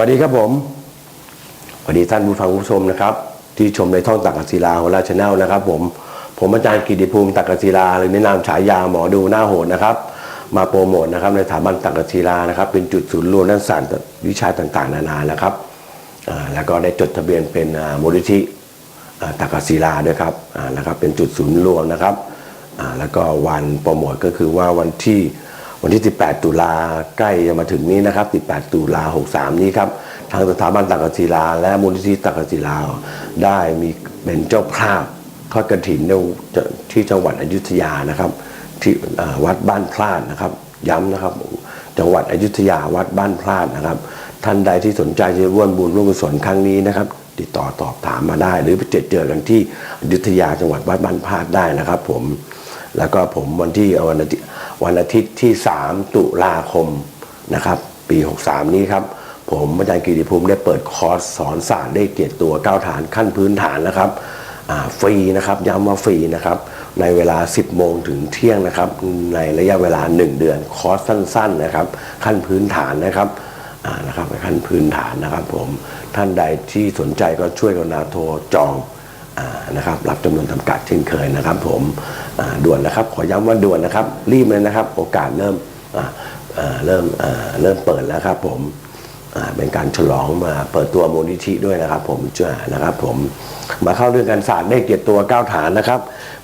วัสดีครับผมสวัสดีท่านผู้ฟังผู้ชมนะครับ ที่ชมในท่องตักกศิลาของราชแนลนะครับ ผมผมอาจารย์กิติภูมิตักกศิลาหรือในนามฉายาหมอดูหน้าโหดนะครับ มาโปรโมทนะครับในสถาบันตักกศิลานะครับ เป็นจุดศูนย์รวมนักศึกษาวิชาต่างๆ นานานะครับแล้วก็ได้จดทะเบียนเป็นมูลนิธิตักกศิลาด้วยครับนะครับเป็นจุดศูนย์รวมนะครับแล้วก็วันโปรโมทก็คือว่าวันที่ วันที่ 18 ตุลาใกล้จะมาถึงนี้นะครับ 18 ตุลา 63 นี้ครับ ทางสถาบันตักศิลา และมูลนิธิตักศิลาได้มีเป็นเจ้าภาพทอดกระถินในที่จังหวัดอยุธยานะครับ ที่วัดบ้านพลาดนะครับ ย้ำนะครับ จังหวัดอยุธยาวัดบ้านพลาดนะครับ ท่านใดที่สนใจจะร่วมบุญร่วมกุศลครั้งนี้นะครับ ติดต่อตอบถามมาได้ หรือไปเจอเจอกันที่อยุธยาจังหวัดวัดบ้านพลาดได้นะครับ ผมแล้วก็ผมวันที่วันอาทิตย์ วันอาทิตย์ที่ 3 ตุลาคมนะครับปี 63 นี้ครับ ผมอาจารย์กิติภูมิได้เปิดคอร์สสอนศาสตร์เลขเจ็ดตัวก้าวฐานขั้นพื้นฐานนะครับฟรีนะครับย้ำว่าฟรีนะครับในเวลา 10 โมงถึงเที่ยงนะครับ ในระยะเวลา 1 เดือนคอร์สสั้น ๆ นะครับ ขั้นพื้นฐานนะครับนะครับขั้นพื้นฐานนะครับผมท่านใดที่สนใจก็ช่วยกรุณาโทรจอง นะครับรับจำนวนจำกัดเช่นเคยนะครับ ผมด่วนนะครับ ขอย้ำว่าด่วนนะครับ รีบเลยนะครับ โอกาสเริ่มเริ่มเริ่มเปิดแล้วครับ ผมเป็นการฉลองมาเปิดตัวมูลนิธิด้วยนะครับ ผมช่วยนะครับ ผมมาเข้าเรื่องการศาสตร์เลขเจ็ดตัวเก้าฐานนะครับ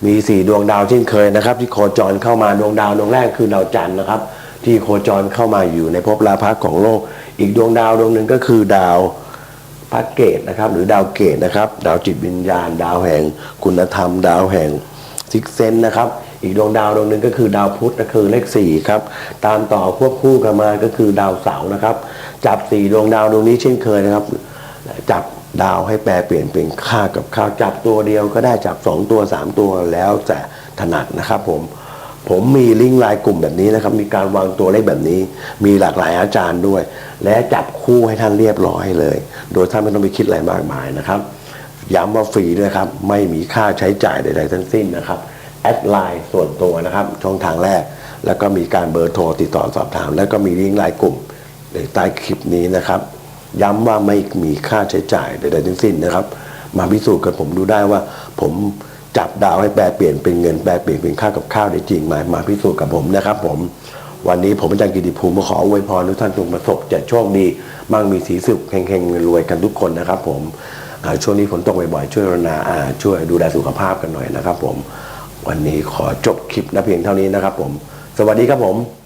มีสี่ดวงดาวเช่นเคยนะครับ ที่โคจรเข้ามาดวงดาวดวงแรกคือดาวจันทร์นะครับ ที่โคจรเข้ามาอยู่ในภพราพักของโลก อีกดวงดาวดวงหนึ่งก็คือดาว ระเกตนะครับ หรือดาวเกตนะครับ ดาวจิตวิญญาณ ดาวแห่ง คุณธรรม ดาวแห่งซิกเซนนะครับ อีกดวงดาวดวงหนึ่งก็คือดาวพุธก็คือเลขสี่ครับ ตามต่อควบคู่กันมาก็คือดาวเสาร์นะครับ จับสี่ดวงดาวดวงนี้เช่นเคยนะครับ จับดาวให้แปลเปลี่ยนเป็นค่ากับข้าวจับตัวเดียวก็ได้จับสองตัวสามตัวแล้วแต่ถนัดนะครับผม ผมมีลิงก์ลน์กลุ่มแบบนี้นะครับ มีการวางตัวเลขแบบนี้ มีหลากหลายอาจารย์ด้วย และจับคู่ให้ท่านเรียบร้อยเลย โดยท่านไม่ต้องไปคิดอะไรมากมายนะครับ ย้ำว่าฟรีด้วยครับ ไม่มีค่าใช้จ่ายใดๆทั้งสิ้นนะครับ แอดไลน์ส่วนตัวนะครับ ช่องทางแรก แล้วก็มีการเบอร์โทรติดต่อสอบถาม แล้วก็มีลิงก์ลน์กลุ่มในใต้คลิปนี้นะครับ ย้ำว่าไม่มีค่าใช้จ่ายใดๆทั้งสิ้นนะครับ มาพิสูจน์กันผมดูได้ว่าผม จับดาวให้แปลเปลี่ยนเป็นเงินแปลเปลี่ยนเป็นค่ากับข้าวได้จริงไหมมาพิสูจน์กับผมนะครับ ผม วันนี้ผมอาจารย์กิติภูมิขออวยพรทุกท่านจงประสบจะโชคดีมั่งมีสีสุขเฮงๆรวยกันทุกคนนะครับ ผมช่วงนี้ฝนตกบ่อยๆช่วยรณาอาช่วยดูแลสุขภาพกันหน่อยนะครับ ผม วันนี้ขอจบคลิปนะเพียงเท่านี้นะครับ ผม สวัสดีครับผม